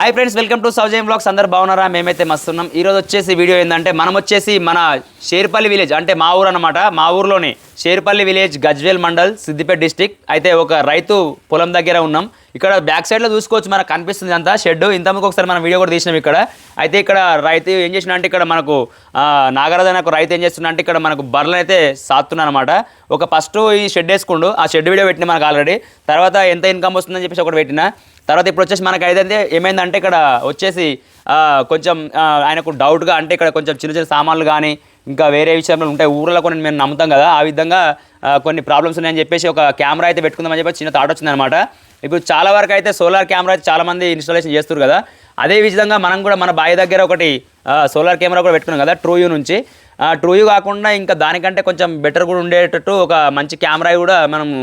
Hi friends welcome to Soujayam blogs అందరు బాగున్నారా? మేమైతే మస్తున్నాం. ఈరోజు వచ్చేసి వీడియో ఏంటంటే మనం వచ్చేసి మన షేర్పల్లి విలేజ్ అంటే మా ఊరు అనమాట మా ఊర్లోని షేర్పల్లి విలేజ్ గజ్వేల్ మండల్ సిద్దిపేట డిస్టిక్ అయితే ఒక రైతు పొలం దగ్గర ఉన్నాం. ఇక్కడ బ్యాక్ సైడ్లో చూసుకోవచ్చు మనకు కనిపిస్తుంది అంతా. షెడ్ ఇంతకుముందు ఒకసారి మనం వీడియో కూడా తీసినాం ఇక్కడ. అయితే ఇక్కడ రైతు ఏం చేసిన అంటే ఇక్కడ మనకు ఆ, నాగరాజు అనే రైతు ఏం చేస్తున్నా అంటే ఇక్కడ మనకు బర్రెలు అయితే సాత్తున్నా అనమాట ఒక ఫస్ట్ ఈ షెడ్ వేసుకుండు. ఆ షెడ్ వీడియో పెట్టిన మనకు ఆల్రెడీ. తర్వాత ఎంత ఇన్కమ్ వస్తుందని చెప్పేసి ఒకటి పెట్టిన. తర్వాత ఇప్పుడు వచ్చేసి మనకు అయితే ఏమైందంటే ఇక్కడ వచ్చేసి కొంచెం ఆయనకు డౌట్గా అంటే ఇక్కడ కొంచెం చిన్న చిన్న సామాన్లు కానీ ఇంకా వేరే విషయంలో ఉంటాయి ఊర్లో కొన్ని మేము నమ్ముతాం కదా ఆ విధంగా కొన్ని ప్రాబ్లమ్స్ ఉన్నాయని చెప్పేసి ఒక కెమెరా అయితే పెట్టుకుందామని చెప్పి చిన్న థాట్ వచ్చిందనమాట ఇప్పుడు చాలా వరకు అయితే సోలార్ కెమెరా అయితే చాలా మంది ఇన్స్టాలేషన్ చేస్తారు కదా. అదే విధంగా మనం కూడా మన బావి దగ్గర ఒకటి సోలార్ కెమెరా కూడా పెట్టుకున్నాం కదా ట్రూయూ నుంచి. ఆ కాకుండా ఇంకా దానికంటే కొంచెం బెటర్ కూడా ఉండేటట్టు ఒక మంచి కెమెరా కూడా మనము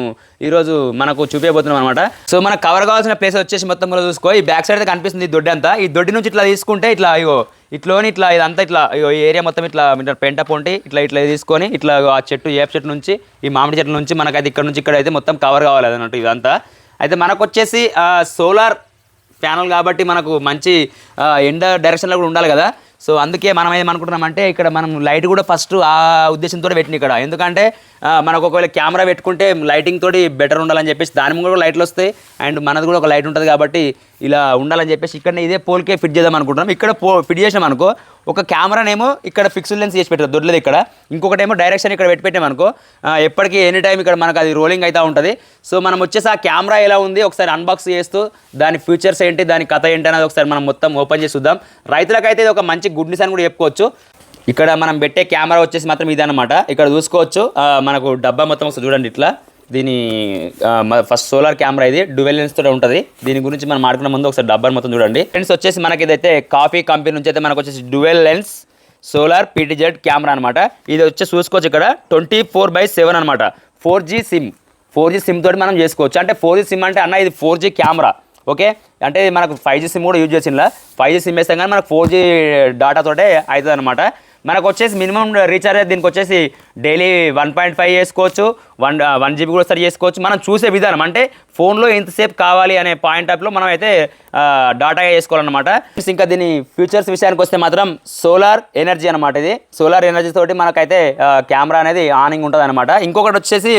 ఈరోజు మనకు చూపించబోతున్నాం అనమాట సో మనకు కవర్ కావాల్సిన ప్లేస్ వచ్చేసి మొత్తం కూడా చూసుకో. ఈ బ్యాక్ సైడ్ అయితే కనిపిస్తుంది ఈ దొడ్డి అంతా. ఈ దొడ్డి నుంచి ఇట్లా తీసుకుంటే ఇట్లా ఇగో ఇట్లోని ఇట్లా ఇదంతా ఇట్లా అయ్యో ఈ ఏరియా మొత్తం ఇట్లా పెంట పొంటి ఇట్లా ఇట్లా తీసుకొని ఇట్లా ఆ చెట్టు ఏప చెట్టు నుంచి ఈ మామిడి చెట్టు నుంచి మనకైతే ఇక్కడ నుంచి ఇక్కడ అయితే మొత్తం కవర్ కావాలి అన్నట్టు ఇదంతా. అయితే మనకు వచ్చేసి సోలార్ ప్యానల్ కాబట్టి మనకు మంచి ఎండ డైరెక్షన్లో కూడా ఉండాలి కదా. సో అందుకే మనం ఏమనుకుంటున్నామంటే ఇక్కడ మనం లైట్ కూడా ఫస్ట్ ఆ ఉద్దేశంతో పెట్టిన ఇక్కడ. ఎందుకంటే మనకు ఒకవేళ కెమెరా పెట్టుకుంటే లైటింగ్ తోటి బెటర్ ఉండాలని చెప్పేసి దాని ముందు కూడా లైట్లు వస్తాయి. అండ్ మనది కూడా ఒక లైట్ ఉంటుంది కాబట్టి ఇలా ఉండాలని చెప్పేసి ఇక్కడ ఇదే పోల్కే ఫిట్ చేద్దాం అనుకుంటున్నాం. ఇక్కడ పో ఫిట్ చేసాం అనుకో ఒక కెమెరానేమో ఇక్కడ ఫిక్స్డ్ లెన్స్ చేసి పెట్టారు దొడ్లేదు ఇక్కడ. ఇంకొకటి ఏమో డైరెక్షన్ ఇక్కడ పెట్టి పెట్టాం అనుకో ఎప్పటికీ ఎనీ టైం ఇక్కడ మనకు అది రోలింగ్ అవుతూ ఉంటుంది. సో మనం వచ్చేసి ఆ కెమెరా ఎలా ఉంది ఒకసారి అన్బాక్స్ చేస్తూ దాని ఫీచర్స్ ఏంటి దాని కథ ఏంటి అనేది ఒకసారి మనం మొత్తం ఓపెన్ చేసి చూద్దాం. రైతులకైతే ఇది ఒక మంచి గుడ్ న్యూస్ అని కూడా చెప్పుకోవచ్చు. ఇక్కడ మనం పెట్టే కెమెరా వచ్చేసి మాత్రం ఇదన్నమాట. ఇక్కడ చూసుకోవచ్చు మనకు డబ్బా మొత్తం ఒకసారి చూడండి ఇట్లా. దీని ఫస్ట్ సోలార్ కెమెరా ఇది. డువెల్ లెన్స్ తోటి ఉంటుంది. దీని గురించి మనం మాట్లాడుకున్న ముందు ఒకసారి డబ్బర్ మొత్తం చూడండి. ఫ్రెండ్స్ వచ్చేసి మనకి ఇదైతే కాఫీ కంపెనీ నుంచి అయితే మనకు వచ్చేసి dual lens solar PTZ camera అనమాట ఇది వచ్చేసి చూసుకోవచ్చు ఇక్కడ. ట్వంటీ ఫోర్ బై సెవెన్ అనమాట four G SIM four G SIM తోటి మనం చేసుకోవచ్చు. అంటే ఫోర్ జీ సిమ్ అంటే అన్న ఇది ఫోర్ జీ కెమెరా ఓకే? అంటే ఇది మనకు ఫైవ్ జీ సిమ్ కూడా యూజ్ చేసిందా ఫైవ్ జీ సిమ్ వేస్తాం కానీ మనకు ఫోర్ జీ డాటాతోటే అవుతుంది అనమాట మనకు వచ్చేసి మినిమం రీఛార్జ్ దీనికి వచ్చేసి డైలీ వన్ పాయింట్ ఫైవ్ చేసుకోవచ్చు వన్ వన్ జీబీ కూడా సరి చేసుకోవచ్చు. మనం చూసే విధానం అంటే ఫోన్లో ఎంతసేపు కావాలి అనే పాయింట్ ఆఫ్లో మనం అయితే డాటాగా చేసుకోవాలన్నమాట. ఇంకా దీని ఫ్యూచర్స్ విషయానికి వస్తే మాత్రం సోలార్ ఎనర్జీ అనమాట ఇది. సోలార్ ఎనర్జీ తోటి మనకైతే కెమెరా అనేది ఆనింగ్ ఉంటుంది అనమాట ఇంకొకటి వచ్చేసి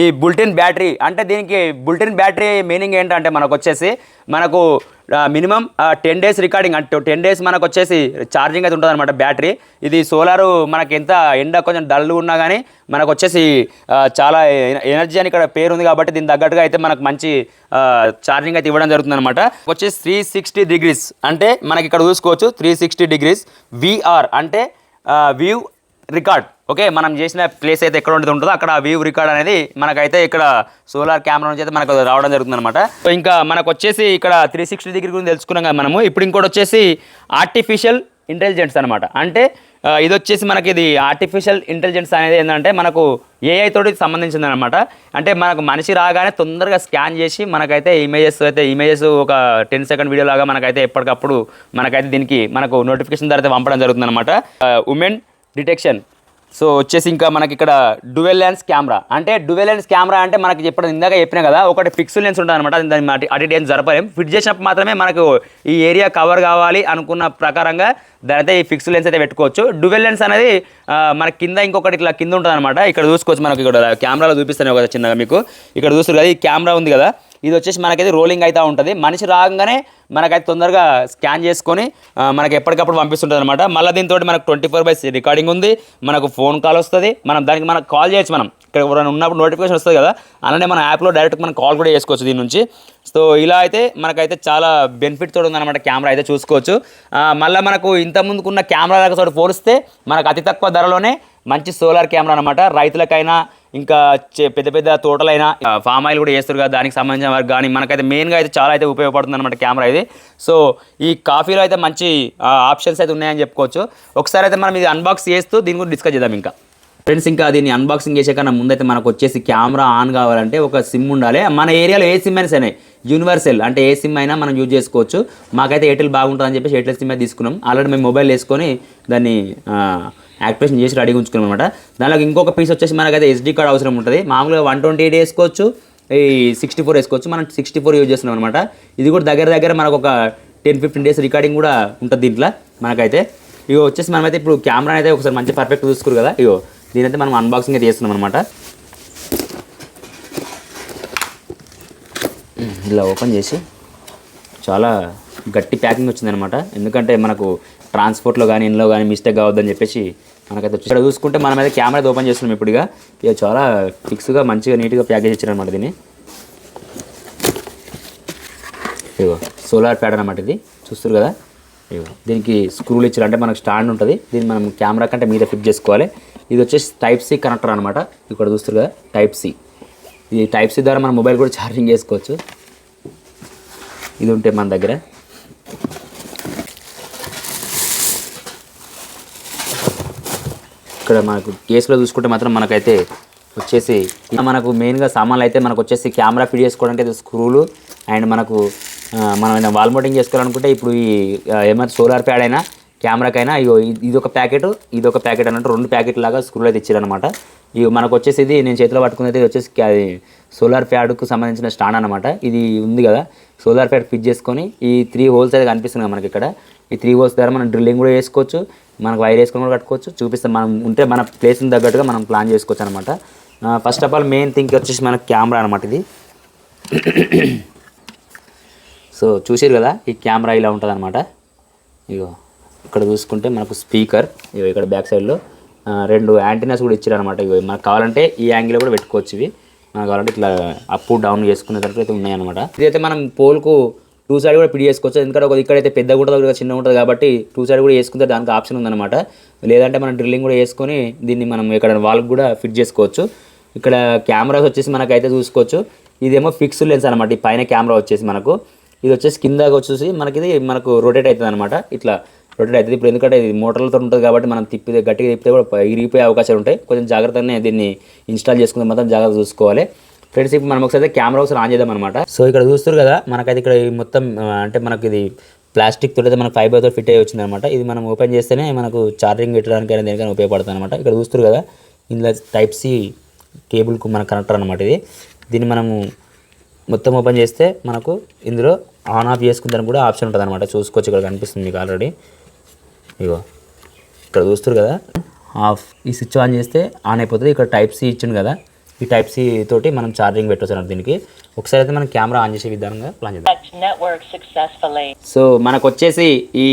ఈ బుల్టిన్ బ్యాటరీ అంటే దీనికి బుల్టిన్ బ్యాటరీ మీనింగ్ ఏంటంటే మనకు వచ్చేసి మనకు మినిమం టెన్ డేస్ రికార్డింగ్ అంటే టెన్ డేస్ మనకు వచ్చేసి ఛార్జింగ్ అయితే ఉంటుంది అనమాట బ్యాటరీ ఇది సోలారు మనకి ఎంత ఎండ కొంచెం డల్ ఉన్నా కానీ మనకు వచ్చేసి చాలా ఎనర్జీ అని ఇక్కడ పేరు ఉంది కాబట్టి దీని తగ్గట్టుగా అయితే మనకు మంచి ఛార్జింగ్ అయితే ఇవ్వడం జరుగుతుంది అనమాట వచ్చేసి త్రీ సిక్స్టీ డిగ్రీస్ అంటే మనకి ఇక్కడ చూసుకోవచ్చు త్రీ సిక్స్టీ డిగ్రీస్ విఆర్ అంటే వ్యూ రికార్డ్. ఓకే మనం చేసిన ప్లేస్ అయితే ఎక్కడ ఉండేది ఉంటుందో అక్కడ వ్యూ రికార్డ్ అనేది మనకైతే ఇక్కడ సోలార్ కెమెరా నుంచి అయితే మనకు రావడం జరుగుతుంది అనమాట సో ఇంకా మనకు వచ్చేసి ఇక్కడ త్రీ సిక్స్టీ డిగ్రీ గురించి తెలుసుకున్నాం కదా మనము. ఇప్పుడు ఇంకోటి వచ్చేసి ఆర్టిఫిషియల్ ఇంటెలిజెన్స్ అనమాట అంటే ఇది వచ్చేసి మనకి ఇది ఆర్టిఫిషియల్ ఇంటెలిజెన్స్ అనేది ఏంటంటే మనకు ఏఐ తోటి సంబంధించింది అనమాట అంటే మనకు మనిషి రాగానే తొందరగా స్కాన్ చేసి మనకైతే ఇమేజెస్ అయితే ఇమేజెస్ ఒక టెన్ సెకండ్ వీడియో లాగా మనకైతే ఎప్పటికప్పుడు మనకైతే దీనికి మనకు నోటిఫికేషన్ ద్వారా అయితే పంపడం జరుగుతుంది అనమాట ఉమెన్ డిటెక్షన్. సో వచ్చేసి ఇంకా మనకి ఇక్కడ డువెల్ లెన్స్ కెమెరా. అంటే డువెల్ లెన్స్ కెమెరా అంటే మనకి చెప్పడం ఇందాక చెప్పినా కదా ఒకటి ఫిక్స్డ్ లెన్స్ ఉంటుంది అనమాట దాన్ని అటు ఏం జరపలేం. ఫిట్ చేసినప్పుడు మాత్రమే మనకు ఈ ఏరియా కవర్ కావాలి అనుకున్న ప్రకారంగా దాని ఈ ఫిక్స్డ్ లెన్స్ అయితే పెట్టుకోవచ్చు. డువెల్ లెన్స్ అనేది మన కింద ఇంకొకటి ఇట్లా కింద ఉంటుంది అనమాట ఇక్కడ చూసుకోవచ్చు మనకి ఇక్కడ కెమెరాలో చూపిస్తాను కదా చిన్నగా మీకు. ఇక్కడ చూస్తారు కదా ఈ కెమెరా ఉంది కదా. ఇది వచ్చేసి మనకైతే రోలింగ్ అయితే ఉంటుంది. మనిషి రాగానే మనకైతే తొందరగా స్కాన్ చేసుకొని మనకి ఎప్పటికప్పుడు పంపిస్తుంటుంది అనమాట మళ్ళీ దీంతో మనకు ట్వంటీ ఫోర్ బై రికార్డింగ్ ఉంది. మనకు ఫోన్ కాల్ వస్తుంది. మనం దానికి మనకు కాల్ చేయొచ్చు మనం. ఇక్కడ ఎవరైనా ఉన్నప్పుడు నోటిఫికేషన్ వస్తుంది కదా. అలానే మన యాప్లో డైరెక్ట్ మనం కాల్ కూడా చేసుకోవచ్చు దీని నుంచి. సో ఇలా అయితే మనకైతే చాలా బెనిఫిట్ తోడు ఉందన్నమాట కెమెరా అయితే చూసుకోవచ్చు. మళ్ళీ మనకు ఇంత ముందుకున్న కెమెరా దగ్గర పోలిస్తే మనకు అతి తక్కువ ధరలోనే మంచి సోలార్ కెమెరా అనమాట రైతులకైనా ఇంకా చే- పెద్ద పెద్ద తోటలైనా ఫామ్ ఆయిల్ కూడా చేస్తారు కదా దానికి సంబంధించిన వరకు కానీ మనకైతే మెయిన్గా అయితే చాలా అయితే ఉపయోగపడుతుంది అనమాట కెమెరా ఇది. సో ఈ కాఫీలో అయితే మంచి ఆప్షన్స్ అయితే ఉన్నాయని చెప్పుకోవచ్చు. ఒకసారి అయితే మనం ఇది అన్బాక్స్ చేస్తూ దీని గురించి డిస్కస్ చేద్దాం ఇంకా. ఫ్రెండ్స్ ఇంకా దీన్ని అన్బాక్సింగ్ చేసే కన్నా ముందైతే మనకు వచ్చేసి కెమెరా ఆన్ కావాలంటే ఒక సిమ్ ఉండాలి. మన ఏరియాలో ఏ సిమ్ అయినా సరే యూనివర్సల్ అంటే ఏ సిమ్ అయినా మనం యూజ్ చేసుకోవచ్చు. మాకైతే ఎయిర్టెల్ బాగుంటుందని చెప్పేసి ఎయిర్టెల్ సిమ్ అయితే తీసుకున్నాం. ఆల్రెడీ మేము మొబైల్ వేసుకొని దాన్ని యాక్టివేషన్ చేసి రెడీ ఉంచుకున్నాం అనమాట దానిలో ఇంకొక పీస్ వచ్చేసి మనకైతే ఎస్డీ కార్డ్ అవసరం ఉంటుంది. మామూలుగా వన్ ట్వంటీ ఎయిట్ వేసుకోవచ్చు ఈ సిక్స్టీ ఫోర్ వేసుకోవచ్చు మనం సిక్స్టీ ఫోర్ యూజ్ చేస్తున్నాం అనమాట ఇది కూడా దగ్గర దగ్గర మనకు ఒక టెన్ ఫిఫ్టీన్ డేస్ రికార్డింగ్ కూడా ఉంటుంది దీంట్లో మనకైతే. ఇగో వచ్చేసి మనమైతే ఇప్పుడు కెమెరా అయితే ఒకసారి మంచి పర్ఫెక్ట్ చూసుకోరు కదా. ఇగో దీనైతే మనం అన్బాక్సింగ్ అయితే చేస్తున్నాం అనమాట ఇలా ఓపెన్ చేసి చాలా గట్టి ప్యాకింగ్ వచ్చిందనమాట ఎందుకంటే మనకు ట్రాన్స్పోర్ట్లో కానీ ఇంట్లో కానీ మిస్టేక్ కావద్దని చెప్పేసి మనకైతే ఇక్కడ చూసుకుంటే మనం అయితే కెమెరా ఓపెన్ చేస్తున్నాం ఇప్పుడుగా ఇక. చాలా ఫిక్స్గా మంచిగా నీట్గా ప్యాక్ చేసి ఇచ్చారనమాట దీన్ని. ఇగో సోలార్ ప్యాడ్ అనమాట ఇది. చూస్తారు కదా? ఇగో దీనికి స్క్రూలు ఇచ్చారు. అంటే మనకు స్టాండ్ ఉంటుంది. దీన్ని మనం కెమెరా కంటే మీద ఫిట్ చేసుకోవాలి. ఇది వచ్చేసి టైప్ సి కనెక్టర్ అనమాట ఇక్కడ చూస్తారు కదా? టైప్ సి ఈ టైప్ సి ద్వారా మన మొబైల్ కూడా ఛార్జింగ్ చేసుకోవచ్చు. ఇది ఉంటే మన దగ్గర. ఇక్కడ మనకు కేసులో చూసుకుంటే మాత్రం మనకైతే వచ్చేసి మనకు మెయిన్గా సామాన్లు అయితే మనకు వచ్చేసి కెమెరా ఫిట్ చేసుకోవడానికి అయితే స్క్రూలు అండ్ మనకు మనం వాల్ మౌంటింగ్ చేసుకోవాలనుకుంటే ఇప్పుడు ఈ ఏమైనా సోలార్ ప్యాడ్ అయినా కెమెరాకైనా ఇగో ఇది- ఒక ప్యాకెట్ ఇది ఒక ప్యాకెట్ అన్నట్టు రెండు ప్యాకెట్ లాగా స్క్రూలు అయితే ఇచ్చారనమాట ఇవి మనకు వచ్చేసి ఇది నేను చేతిలో పట్టుకునేది వచ్చేసి అది సోలార్ ప్యాడ్కు సంబంధించిన స్టాండ్ అనమాట ఇది ఉంది కదా సోలార్ ప్యాడ్ ఫిట్ చేసుకొని ఈ త్రీ హోల్స్ అయితే కనిపిస్తున్నాయి మనకి ఇక్కడ. ఈ త్రీ హోల్స్ ద్వారా మనం డ్రిల్లింగ్ కూడా చేసుకోవచ్చు. మనకు వైర్ వేసుకొని కూడా కట్టుకోవచ్చు. చూపిస్తాం మనం ఉంటే మన ప్లేస్ని తగ్గట్టుగా మనం ప్లాన్ చేసుకోవచ్చు అనమాట first of all main thing వచ్చేసి మనకు కెమెరా అనమాట ఇది. సో చూసారు కదా ఈ కెమెరా ఇలా ఉంటుంది అనమాట ఇగో ఇక్కడ చూసుకుంటే మనకు స్పీకర్ ఇగో ఇక్కడ బ్యాక్ సైడ్లో రెండు యాంటీనాస్ కూడా ఇచ్చారు అనమాట ఇగో మనకు కావాలంటే ఈ యాంగిల్ కూడా పెట్టుకోవచ్చు ఇవి. మనకు కావాలంటే ఇట్లా అప్ డౌన్ చేసుకునే దాంట్లో అయితే ఉన్నాయన్నమాట. ఇదైతే మనం పోల్కు టూ సైడ్ కూడా పిడి చేసుకోవచ్చు ఎందుకంటే ఒక ఇక్కడైతే పెద్దగా ఉంటుంది ఒక చిన్నగా ఉంటుంది కాబట్టి టూ సైడ్ కూడా వేసుకుంటే దానికి ఆప్షన్ ఉందన్నమాట. లేదంటే మనం డ్రిల్లింగ్ కూడా వేసుకొని దీన్ని మనం ఇక్కడ వాల్కి కూడా ఫిట్ చేసుకోవచ్చు. ఇక్కడ కెమెరాస్ వచ్చేసి మనకైతే చూసుకోవచ్చు. ఇదేమో ఫిక్స్డ్ లెన్స్ అనమాట ఈ పైన కెమెరా వచ్చేసి మనకు. ఇది వచ్చేసి కిందకి వచ్చేసి మనకి ఇది మనకు రొటేట్ అవుతుంది అనమాట ఇట్లా రొటేట్ అవుతుంది. ఇప్పుడు ఎందుకంటే ఇది మోటార్లతో ఉంటుంది కాబట్టి మనం తిప్పితే గట్టిగా తిప్పితే కూడా ఇరిగిపోయే అవకాశాలు ఉంటాయి. కొంచెం జాగ్రత్తగానే దీన్ని ఇన్స్టాల్ చేసుకుంటే మాత్రం జాగ్రత్త చూసుకోవాలి. ఫ్రెండ్స్ ఇప్పుడు మనం ఒకసారి కెమెరా ఒకసారి ఆన్ చేద్దాం అనమాట సో ఇక్కడ చూస్తారు కదా మనకైతే ఇక్కడ మొత్తం అంటే మనకి ఇది ప్లాస్టిక్ తోటి అయితే మనకు ఫైబర్తో ఫిట్ అయ్యి వచ్చింది అనమాట ఇది మనం ఓపెన్ చేస్తేనే మనకు ఛార్జింగ్ పెట్టడానికైనా దేనికైనా ఉపయోగపడుతుంది అనమాట ఇక్కడ చూస్తారు కదా ఇందులో టైప్ సి కేబుల్కు మన కనెక్టర్ అనమాట ఇది. దీన్ని మనము మొత్తం ఓపెన్ చేస్తే మనకు ఇందులో ఆన్ ఆఫ్ చేసుకుందని కూడా ఆప్షన్ ఉంటుంది అనమాట చూసుకోవచ్చు ఇక్కడ కనిపిస్తుంది మీకు ఆల్రెడీ ఇగో ఇక్కడ చూస్తారు కదా ఆఫ్ ఈ స్విచ్ ఆన్ చేస్తే ఆన్ అయిపోతుంది. ఇక్కడ టైప్ సి ఇచ్చింది కదా ఈ టైప్ సి తోటి మనం ఛార్జింగ్ పెట్టవచ్చు దీనికి. ఒకసారి అయితే మనం కెమెరా ఆన్ చేసే విధానంగా ప్లాన్ చేద్దాం. సో మనకు వచ్చేసి ఈ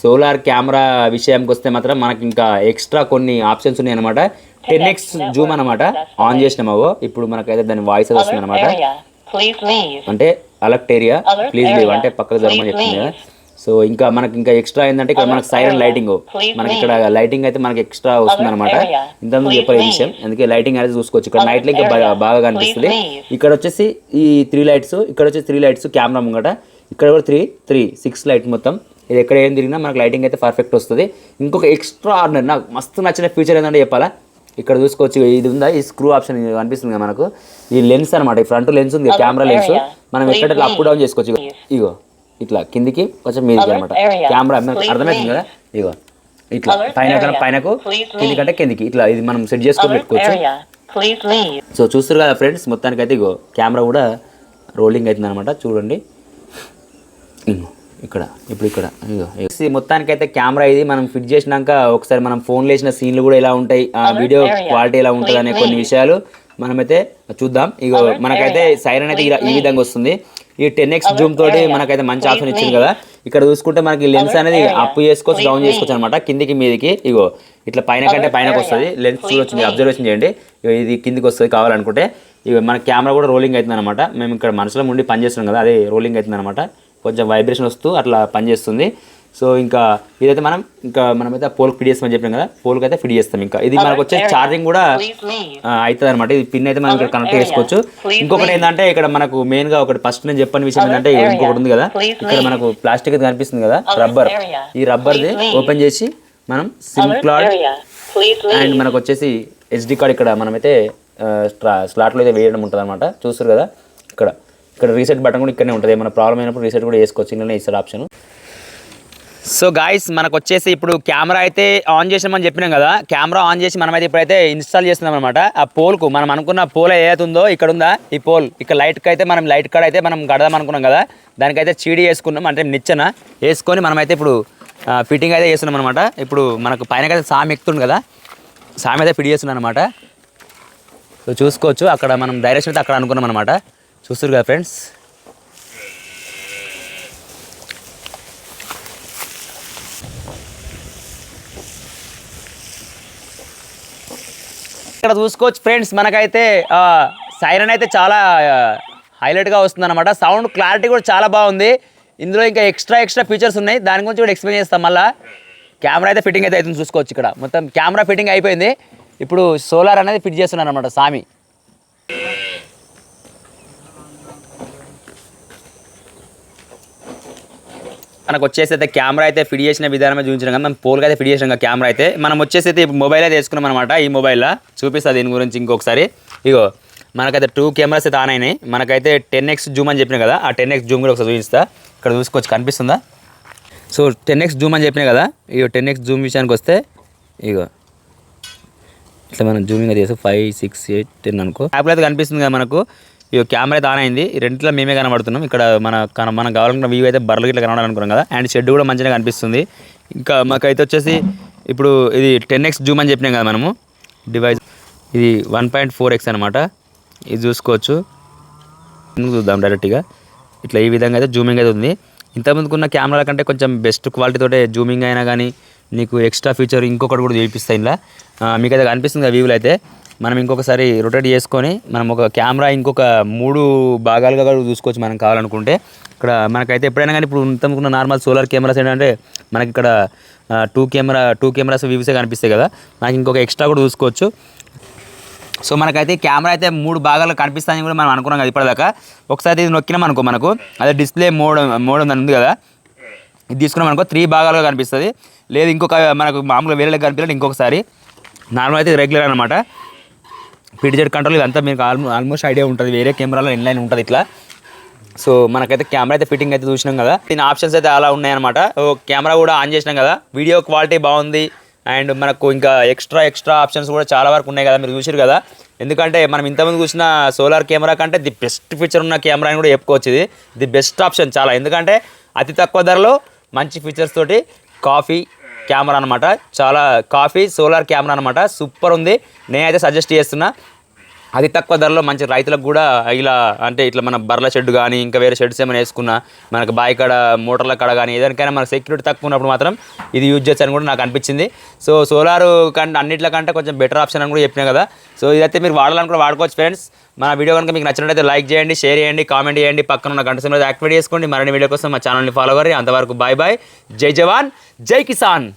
సోలార్ కెమెరా విషయానికి వస్తే మాత్రం మనకి ఇంకా ఎక్స్ట్రా కొన్ని ఆప్షన్స్ ఉన్నాయి అనమాట టెన్ ఎక్స్ జూమ్ అనమాట ఆన్ చేసినామో ఇప్పుడు మనకైతే దాని వాయిస్ వస్తుంది అనమాట. అంటే అలర్ట్ ఏరియా ప్లీజ్ లీవ్. అంటే పక్కకు జరగమని Please చెప్తుంది కదా. సో ఇంకా మనకి ఇంకా ఎక్స్ట్రా ఏంటంటే ఇక్కడ మనకి సైరన్. లైటింగ్ మనకి ఇక్కడ లైటింగ్ అయితే మనకి ఎక్స్ట్రా వస్తుంది అనమాట. ఇంతకుముందు చెప్పలేదు. విషయం. అందుకే లైటింగ్ అనేది చూసుకోవచ్చు. ఇక్కడ నైట్ ఇంకా area. బాగా కనిపిస్తుంది. ఇక్కడ వచ్చేసి ఈ త్రీ లైట్స్ ఇక్కడ వచ్చేసి త్రీ లైట్స్ కెమెరా ముంగట. ఇక్కడ కూడా త్రీ త్రీ సిక్స్ లైట్ మొత్తం. ఇది ఎక్కడ ఏం తిరిగినా మనకు లైటింగ్ అయితే పర్ఫెక్ట్ వస్తుంది. ఇంకొక ఎక్స్ట్రా ఆర్డినరీ నాకు మస్తు నచ్చిన ఫీచర్ ఏంటంటే చెప్పాలా? ఇక్కడ చూసుకోవచ్చు. ఇది ఉందా? ఈ స్క్రూ ఆప్షన్ కనిపిస్తుంది మనకు. ఈ లెన్స్ అనమాట ఈ ఫ్రంట్ లెన్స్ ఉంది కెమెరా లెన్స్. మనం ఎక్కడ అప్. డౌన్ చేసుకోవచ్చు. ఇగో. ఇట్లా కిందికి కొంచెం Alert అనమాట. కెమెరా అర్థమవుతుంది కదా ఇగో ఇట్లా పైన. పైనకు. కిందికంటే కిందికి ఇట్లా ఇది మనం సెట్ చేసుకొని పెట్టుకోవచ్చు. సో చూస్తారు కదా ఫ్రెండ్స్ మొత్తానికి అయితే ఇగో కెమెరా కూడా రోలింగ్ అవుతుంది అనమాట చూడండి ఇక్కడ ఇప్పుడు ఇక్కడ. మొత్తానికి అయితే కెమెరా ఇది మనం ఫిట్ చేసినాక ఒకసారి మనం ఫోన్ వేసిన సీన్లు కూడా ఎలా ఉంటాయి ఆ వీడియో. క్వాలిటీ ఎలా ఉంటుంది అనే కొన్ని విషయాలు మనమైతే చూద్దాం ఇగో మనకైతే. సైరన్ అయితే ఈ- విధంగా వస్తుంది ఈ టెన్ ఎక్స్ జూమ్ తోటి. మనకైతే మంచి ఆప్షన్ ఇచ్చింది. కదా ఇక్కడ చూసుకుంటే మనకి లెన్స్ అనేది. అప్ చేసుకోవచ్చు డౌన్ చేసుకోవచ్చు. అనమాట కిందికి మీదికి ఇగో ఇట్లా పైన కంటే పైనకి. వస్తుంది లెన్స్ చూడొచ్చు. అబ్జర్వేషన్ చేయండి ఇది కిందికి వస్తుంది కావాలనుకుంటే ఇక మన కెమెరా కూడా రోలింగ్ అవుతుంది అనమాట మేము ఇక్కడ మనసులో ఉండి పనిచేస్తున్నాం కదా అదే రోలింగ్ అవుతుంది అనమాట కొంచెం వైబ్రేషన్ వస్తూ అట్లా పనిచేస్తుంది సో ఇంకా ఇదైతే మనం ఇంకా మనమైతే పోల్కి ఫిట్ చేస్తామని చెప్పాం కదా పోల్కి అయితే ఫిట్ చేస్తాం ఇంకా ఇది మనకు వచ్చే ఛార్జింగ్ కూడా. అవుతుంది అనమాట ఇది పిన్ అయితే మనం ఇక్కడ కనెక్ట్. చేసుకోవచ్చు ఇంకొకటి. ఏంటంటే ఇక్కడ మనకు మెయిన్గా ఒకటి ఫస్ట్ నేను చెప్పని విషయం ఏంటంటే. ఇంకొకటి ఉంది కదా ఇక్కడ. మనకు ప్లాస్టిక్ అయితే కనిపిస్తుంది కదా రబ్బర్. ఈ రబ్బర్ది Please leave. ఓపెన్ చేసి మనం సిమ్ కార్డ్. Please and. మనకు వచ్చేసి ఎస్డి కార్డ్ ఇక్కడ మనమైతే స్లాట్లో అయితే వేయడం ఉంటుంది అనమాట చూస్తారు కదా ఇక్కడ ఇక్కడ రీసెట్ బటన్ కూడా ఇక్కడనే ఉంటుంది ఏమైనా ప్రాబ్లం అయినప్పుడు రీసెట్ కూడా చేసుకోవచ్చు ఇందులోనే ఇస్తారు ఆప్షన్ సో గాయస్ మనకు వచ్చేసి ఇప్పుడు కెమెరా అయితే ఆన్ చేసామని చెప్పినాం కదా. కెమెరా ఆన్ చేసి మనమైతే ఇప్పుడైతే ఇన్స్టాల్ చేస్తున్నాం అనమాట ఆ పోల్కు మనం అనుకున్న పోల్ ఏదైతే ఉందో ఇక్కడ ఉందా? ఈ పోల్ ఇక్కడ లైట్కి అయితే మనం లైట్ కాడ అయితే మనం గడదాం అనుకున్నాం కదా. దానికైతే చీడీ వేసుకున్నాం అంటే నిచ్చెన వేసుకొని మనమైతే ఇప్పుడు ఫిట్టింగ్ అయితే చేస్తున్నాం అనమాట ఇప్పుడు మనకు పైనకైతే సామి ఎక్కుతుంది కదా. సామి అయితే ఫిట్ చేస్తున్నాం అనమాట సో చూసుకోవచ్చు అక్కడ మనం డైరెక్షన్ అయితే అక్కడ అనుకున్నాం అనమాట చూస్తారు కదా ఫ్రెండ్స్ ఇక్కడ చూసుకోవచ్చు ఫ్రెండ్స్ మనకైతే సైరన్ అయితే చాలా హైలైట్గా వస్తుంది అనమాట సౌండ్ క్లారిటీ కూడా చాలా బాగుంది. ఇందులో ఇంకా ఎక్స్ట్రా ఎక్స్ట్రా ఫీచర్స్ ఉన్నాయి. దాని గురించి కూడా ఎక్స్ప్లెయిన్ చేస్తాం మళ్ళీ. కెమెరా అయితే ఫిట్టింగ్ అయితే అవుతుంది చూసుకోవచ్చు ఇక్కడ. మొత్తం కెమెరా ఫిట్టింగ్ అయిపోయింది. ఇప్పుడు సోలార్ అనేది ఫిట్ చేస్తున్నాను అనమాట సామి మనకు వచ్చేసి అయితే కెమెరా అయితే ఫిట్ చేసిన విధానమే చూపించినాం మనం పోల్గా అయితే ఫిట్ చేసినాం కదా కెమెరా అయితే. మనం వచ్చేసి అయితే మొబైల్ అయితే వేసుకున్నాం అనమాట ఈ మొబైల్లో చూపిస్తా దీని గురించి ఇంకొకసారి. ఇగో మనకైతే టూ కెమెరాస్ అయితే ఆన్ అయినాయి. మనకైతే టెన్ ఎక్స్ జూమ్ అని చెప్పిన కదా. ఆ టెన్ ఎక్స్ జూమ్ కూడా ఒకసారి చూపిస్తా. ఇక్కడ చూసుకోవచ్చు కనిపిస్తుందా? సో టెన్ ఎక్స్ జూమ్ అని చెప్పిన కదా. ఇగో టెన్ ఎక్స్ జూమ్ విషయానికి వస్తే ఇగో. ఇట్లా మనం జూమింగ్ చేస్తే ఫైవ్ సిక్స్ ఎయిట్ టెన్ అనుకో. యాప్లో అయితే కనిపిస్తుంది కదా మనకు. ఇక కెమెరా అయితే ఆన్ అయింది. రెంట్లో మేమే కనబడుతున్నాం. ఇక్కడ మన కన- మనం కావాలనుకున్న వ్యూ అయితే బర్రెలు ఇట్లా కనబడాలనుకున్నాం కదా. అండ్ షెడ్ కూడా మంచిగా కనిపిస్తుంది. ఇంకా మాకైతే వచ్చేసి ఇప్పుడు ఇది టెన్ ఎక్స్ జూమ్ అని చెప్పినాం కదా మనము. డివైస్ ఇది వన్ పాయింట్ ఫోర్ ఎక్స్ అనమాట ఇది చూసుకోవచ్చు. చూద్దాం డైరెక్ట్గా ఇట్లా ఈ విధంగా అయితే జూమింగ్ అయితే ఉంది. ఇంతకుముందుకున్న కెమెరాల కంటే కొంచెం బెస్ట్ క్వాలిటీతోటే జూమింగ్ అయినా కానీ నీకు ఎక్స్ట్రా ఫీచర్ ఇంకొకటి కూడా చూపిస్తాయి ఇలా మీకు అయితే కనిపిస్తుంది కదా వ్యూలు అయితే. మనం ఇంకొకసారి రొటేట్ చేసుకొని మనం ఒక కెమెరా ఇంకొక మూడు భాగాలుగా కూడా చూసుకోవచ్చు మనం కావాలనుకుంటే. ఇక్కడ మనకైతే ఎప్పుడైనా కానీ ఇప్పుడు ఇంతకుముందున్న నార్మల్ సోలార్ కెమెరాస్ ఏంటంటే మనకి ఇక్కడ టూ కెమెరా టూ కెమెరాస్ వ్యూసే కనిపిస్తాయి కదా. మనకి ఇంకొక ఎక్స్ట్రా కూడా చూసుకోవచ్చు. సో మనకైతే కెమెరా అయితే మూడు భాగాలు కనిపిస్తాయని కూడా మనం అనుకున్నాం కదా ఇప్పటిదాకా. ఒకసారి ఇది నొక్కినాం అనుకో మనకు. అదే డిస్ప్లే మోడ్ మోడ్ అని ఉంది కదా. ఇది తీసుకున్నాం అనుకో త్రీ భాగాలుగా కనిపిస్తుంది. లేదు ఇంకొక మనకు మామూలుగా వేరే కనిపించాలి ఇంకొకసారి. నార్మల్ అయితే రెగ్యులర్ అనమాట పీటీజెడ్ కంట్రోల్ ఇదంతా మీకు ఆల్మో ఆల్మోస్ట్ ఐడియా ఉంటుంది. వేరే కెమెరాలో ఇన్లైన్ ఉంటుంది ఇట్లా. సో మనకైతే కెమెరా అయితే ఫిట్టింగ్ అయితే చూసినాం కదా. దీని ఆప్షన్స్ అయితే అలా ఉన్నాయన్నమాట. ఓ కెమెరా కూడా ఆన్ చేసినాం కదా. వీడియో క్వాలిటీ బాగుంది. అండ్ మనకు ఇంకా ఎక్స్ట్రా ఎక్స్ట్రా ఆప్షన్స్ కూడా చాలా వరకు ఉన్నాయి కదా. మీరు చూసారు కదా. ఎందుకంటే మనం ఇంతమంది చూసిన సోలార్ కెమెరా కంటే ది బెస్ట్ ఫీచర్ ఉన్న కెమెరా అని కూడా చెప్పుకోవచ్చు ఇది. ది బెస్ట్ ఆప్షన్ చాలా. ఎందుకంటే అతి తక్కువ ధరలో మంచి ఫీచర్స్ తోటి కాఫీ కెమెరా అనమాట చాలా కాఫీ సోలార్ కెమెరా అనమాట సూపర్ ఉంది. నేనైతే సజెస్ట్ చేస్తున్నా. అది తక్కువ ధరలో మంచి రైతులకు కూడా ఇలా అంటే ఇట్లా మన బర్ల షెడ్ కానీ ఇంకా వేరే షెడ్స్ ఏమైనా వేసుకున్నా మనకు బావి కాడ మోటార్ల కాడ కానీ ఏదైనా మనకు సెక్యూరిటీ తక్కువ ఉన్నప్పుడు మాత్రం ఇది యూజ్ చేస్తారని కూడా నాకు అనిపించింది. సో సోలార్ కంటే అన్నిట్లకంటే కొంచెం బెటర్ ఆప్షన్ అని కూడా చెప్పినా కదా. సో ఇదైతే మీరు వాడాలనుకున్న వాడుకోవచ్చు ఫ్రెండ్స్ మన వీడియో కనుక మీకు నచ్చినట్లయితే లైక్ చేయండి షేర్ చేయండి కామెంట్ చేయండి. పక్కన ఉన్న గంట సమయంలో యాక్టివేట్ చేసుకోండి. మరిన్ని వీడియో కోసం మా ఛానల్ని ఫాలో అవ్వండి అంతవరకు బాయ్ బాయ్ జై జవాన్ జై కిసాన్.